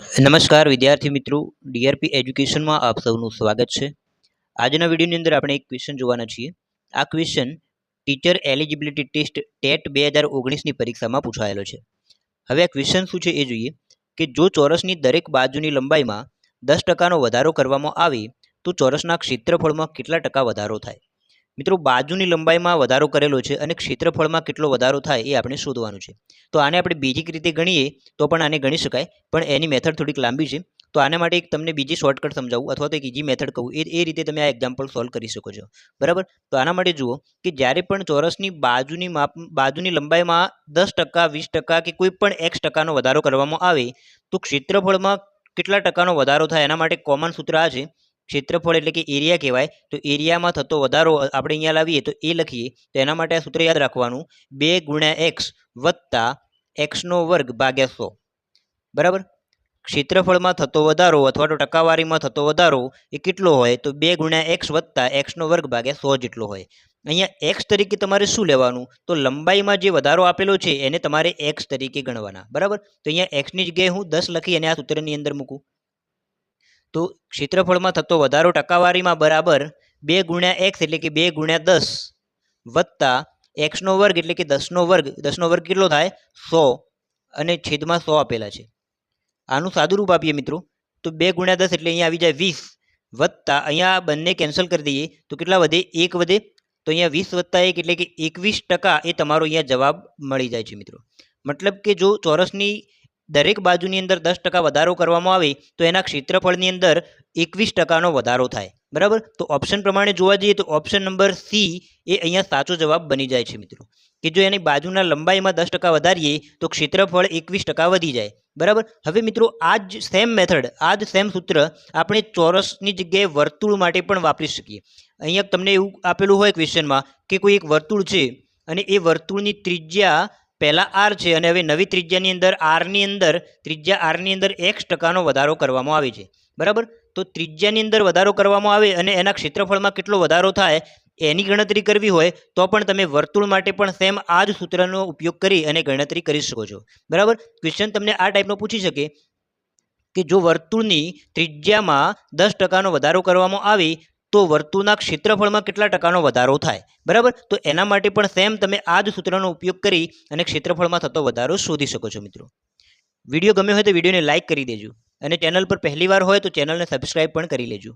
નમસ્કાર વિદ્યાર્થી મિત્રો. ડીઆરપી એજ્યુકેશનમાં આપ સૌનું સ્વાગત છે. આજના વિડીયોની અંદર આપણે એક ક્વેશ્ચન જોવાના છીએ. આ question teacher eligibility test TET બે હજાર ઓગણીસની પરીક્ષામાં પૂછાયેલો છે. હવે આ ક્વેશ્ચન શું છે એ જોઈએ કે જો ચોરસની દરેક બાજુની લંબાઈમાં દસ ટકાનો વધારો કરવામાં આવે તો ચોરસના ક્ષેત્રફળમાં કેટલા ટકા વધારો થાય? મિત્રો, બાજુની લંબાઈમાં વધારો કરેલો છે અને ક્ષેત્રફળમાં કેટલો વધારો થાય એ આપણે શોધવાનું છે. તો આને આપણે બીજી રીતે ગણીએ તો પણ આને ગણી શકાય, પણ એની મેથડ થોડીક લાંબી છે. તો આના માટે એક તમને બીજી શોર્ટકટ સમજાવું અથવા તો એક ઇઝી મેથડ કહું, એ એ રીતે તમે આ એક્ઝામ્પલ સોલ્વ કરી શકો છો. બરાબર? તો આના માટે જુઓ કે જ્યારે પણ ચોરસની બાજુની માપ, બાજુની લંબાઈમાં દસ ટકા, વીસ ટકા કે કોઈ પણ એક્સ ટકાનો વધારો કરવામાં આવે, તો ક્ષેત્રફળમાં કેટલા ટકાનો વધારો થાય એના માટે કોમન સૂત્ર આ છે. ક્ષેત્રફળ એટલે કે એરિયા કહેવાય, તો એરિયામાં થતો વધારો આપણે અહીંયા લાવીએ તો એ લખીએ, તો એના માટે આ સૂત્ર યાદ રાખવાનું, બે ગુણ્યા એક્સ વત્તા એક્સનો વર્ગ ભાગ્યા સો. બરાબર? ક્ષેત્રફળમાં થતો વધારો અથવા તો ટકાવારીમાં થતો વધારો એ કેટલો હોય? તો બે ગુણ્યા એક્સ વત્તા એક્સનો વર્ગ ભાગ્યા સો જેટલો હોય. અહીંયા એક્સ તરીકે તમારે શું લેવાનું? તો લંબાઈમાં જે વધારો આપેલો છે એને તમારે એક્સ તરીકે ગણવાના. બરાબર? તો અહીંયા એક્સની જગ્યાએ હું દસ લખી અને આ સૂત્રની અંદર મૂકું. તો ક્ષેત્રફળમાં થતો વધારો ટકાવારીમાં બરાબર બે ગુણ્યા એક્સ એટલે કે બે ગુણ્યા દસ વત્તા એક્સનો વર્ગ એટલે કે દસનો વર્ગ દસનો વર્ગ કેટલો થાય? સો અને છેદમાં સો આપેલા છે. આનું સાદું રૂપ આપીએ મિત્રો. તો બે ગુણ્યા દસ એટલે અહીંયા આવી જાય વીસ વત્તા અહીંયા બંને કેન્સલ કરી દઈએ તો કેટલા વધે? એક વધે? તો અહીંયા વીસ વત્તા એક એટલે કે એકવીસ ટકા એ તમારો અહીંયા જવાબ મળી જાય છે મિત્રો. મતલબ કે જો ચોરસની દરેક બાજુની અંદર દસ ટકા વધારો કરવામાં આવે તો એના ક્ષેત્રફળની અંદર એકવીસ ટકાનો વધારો થાય. બરાબર? તો ઓપ્શન પ્રમાણે જોવા જઈએ તો ઓપ્શન નંબર સી એ અહીંયા સાચો જવાબ બની જાય છે મિત્રો. કે જો એની બાજુના લંબાઈમાં દસ ટકા વધારીએ તો ક્ષેત્રફળ એકવીસ ટકા વધી જાય. બરાબર? હવે મિત્રો આ જ સેમ મેથડ આ જ સેમ સૂત્ર આપણે ચોરસની જગ્યાએ વર્તુળ માટે પણ વાપરી શકીએ. અહીંયા તમને એવું આપેલું હોય ક્વેશ્ચનમાં કે કોઈ એક વર્તુળ છે અને એ વર્તુળની ત્રિજ્યા પહેલાં આર છે અને હવે નવી ત્રિજ્યાની અંદર આરની અંદર, ત્રિજ્યા આરની અંદર એક્સ ટકાનો વધારો કરવામાં આવે છે. બરાબર? તો ત્રિજ્યાની અંદર વધારો કરવામાં આવે અને એના ક્ષેત્રફળમાં કેટલો વધારો થાય એની ગણતરી કરવી હોય તો પણ તમે વર્તુળ માટે પણ સેમ આ જ સૂત્રનો ઉપયોગ કરી અને ગણતરી કરી શકો છો. બરાબર? ક્વેશ્ચન તમને આ ટાઈપનો પૂછી શકે કે જો વર્તુળની ત્રિજ્યામાં દસ ટકાનો વધારો કરવામાં આવે તો વર્તુળના ક્ષેત્રફળમાં કેટલા ટકાનો વધારો થાય? બરાબર? તો એના માટે પણ સેમ તમે આ જ સૂત્રનો ઉપયોગ કરી અને ક્ષેત્રફળમાં થતો વધારો શોધી શકો છો મિત્રો. વીડિયો ગમ્યો હોય તો વિડીયોને લાઇક કરી દેજો અને ચેનલ પર પહેલીવાર હોય તો ચેનલને સબસ્ક્રાઇબ પણ કરી લેજો.